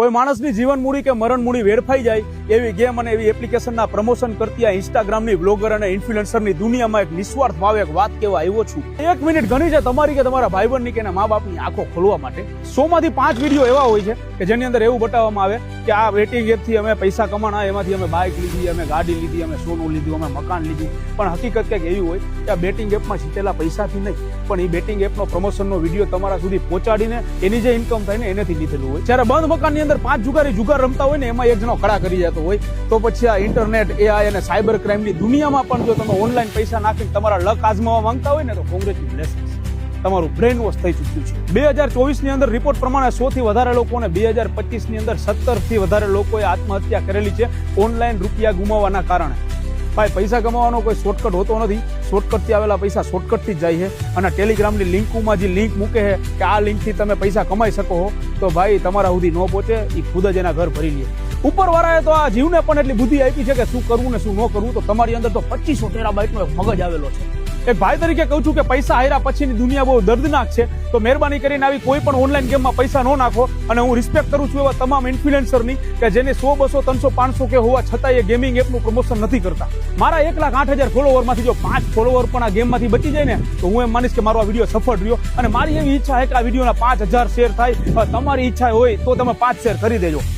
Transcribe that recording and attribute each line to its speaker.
Speaker 1: કોઈ માણસની જીવન મૂડી કે મરણ મૂડી વેડફાઈ જાય, એવી ગેમ અને એવી એપ્લિકેશનના પ્રમોશન કરતી આ ઇન્સ્ટાગ્રામની બ્લોગર અને ઇન્ફ્લુએન્સરની દુનિયામાં એક નિસ્વાર્થ ભાવે એક વાત કહેવા આવ્યો છું. એક મિનિટ ઘણી છે તમારી કે તમારા ભાઈબંધની કે મા બાપની આંખો ખોલવા માટે. સો માંથી પાંચ વીડિયો એવા હોય છે કે જેની અંદર એવું બતાવવામાં આવે કે આ વેટિંગ એપથી અમે પૈસા કમાણા, એમાંથી અમે બાઇક લીધી, અમે ગાડી લીધી, અમે સોનું લીધું, અમે મકાન લીધું. પણ હકીકત કંઈક એવી હોય કે આ બેટિંગ એપમાં જીતેલા પૈસાથી નહીં, પણ એ બેટિંગ એપનો પ્રમોશનનો વીડિયો તમારા સુધી પહોંચાડીને એની જે ઇન્કમ થાય ને એનેથી લીધેલું હોય. જ્યારે બંધ મકાનની અંદર પાંચ જુગારી જુગાર રમતા હોય ને, એમાં એક જણો કડા કરી જતો હોય, તો પછી આ ઇન્ટરનેટ એઆઈ અને સાયબર ક્રાઇમની દુનિયામાં પણ જો તમે ઓનલાઈન પૈસા નાખીને તમારા લક આજમાવા માંગતા હોય ને, તો કોંગ્રેચ્યુલેશન્સ તમારું બ્રેન વોશ થઈ ચૂક્યું છે. બે હજાર ચોવીસની અંદર રિપોર્ટ પ્રમાણે સો થી વધારે લોકોને, બે હજાર પચીસની અંદર સત્તરથી વધારે લોકોએ આત્મહત્યા કરેલી છે ઓનલાઈન રૂપિયા ગુમાવવાના કારણે. ભાઈ, પૈસા કમાવાનો કોઈ શોર્ટકટ હોતો નથી. શોર્ટકટથી આવેલા પૈસા શોર્ટકટથી જ જાય છે. અને ટેલિગ્રામની લિંકમાં જે લિંક મૂકે છે કે આ લિંકથી તમે પૈસા કમાઈ શકો હો, તો ભાઈ તમારા સુધી ન પહોંચે એ ખુદ જ એના ઘર ભરી લે. ઉપરવાળાએ તો આ જીવને પણ એટલી બુદ્ધિ આપી છે કે શું કરવું ને શું ન કરવું, તો તમારી અંદર તો પચીસો ટેરાબાઇટનો એક મગજ આવેલો છે. એક ભાઈ તરીકે કહું છું કે પૈસા હાર્યા પછીની દુનિયા બહુ દર્દનાક છે. તો મહેરબાની કરીને આવી કોઈ પણ ઓનલાઈન ગેમમાં પૈસા ન નાખો અને હું રિસ્પેક્ટ કરું છું એવા તમામ ઇન્ફ્લુએન્સરની કે જેને સો, બસો, ત્રણસો, પાંચસો કે હોવા છતાં એ ગેમિંગ એપનું પ્રમોશન નથી કરતા. મારા એક લાખ આઠ હજાર ફોલોવરમાંથી જો પાંચ ફોલોવર પણ આ ગેમમાંથી બચી જાય ને, તો હું એમ માનીશ કે મારો આ વીડિયો સફળ રહ્યો. અને મારી એવી ઈચ્છા છે કે આ વિડીયોના પાંચ હજાર શેર થાય. તમારી ઈચ્છા હોય તો તમે પાંચ શેર કરી દેજો.